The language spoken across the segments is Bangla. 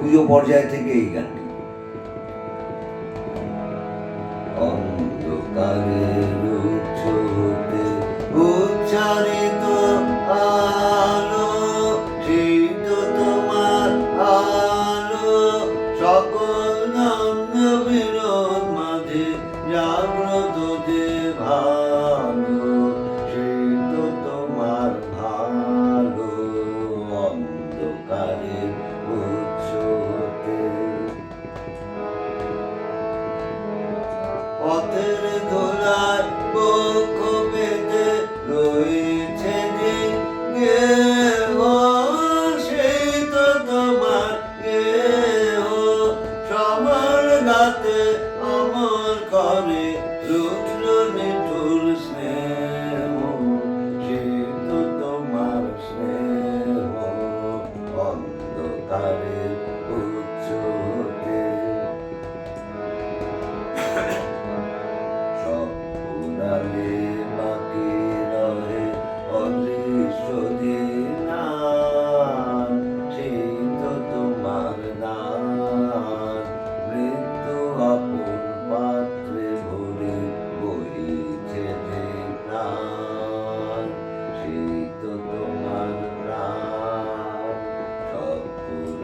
পুজো পর্যায় থেকে এই গানটি অন্ধকারের উচ্চারিত আলো শীত তোমার আলো রাতে অমর করে রুগ্ন নিঠুর স্নেহ সে তো তোমার স্নেহ অন্ধকারে।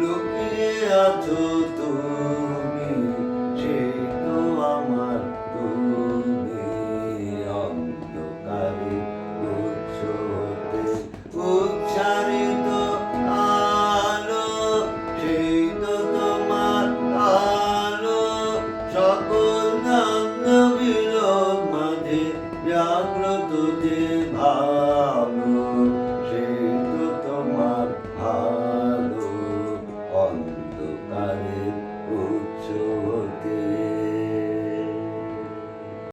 লুকিয়ে আছো। 나를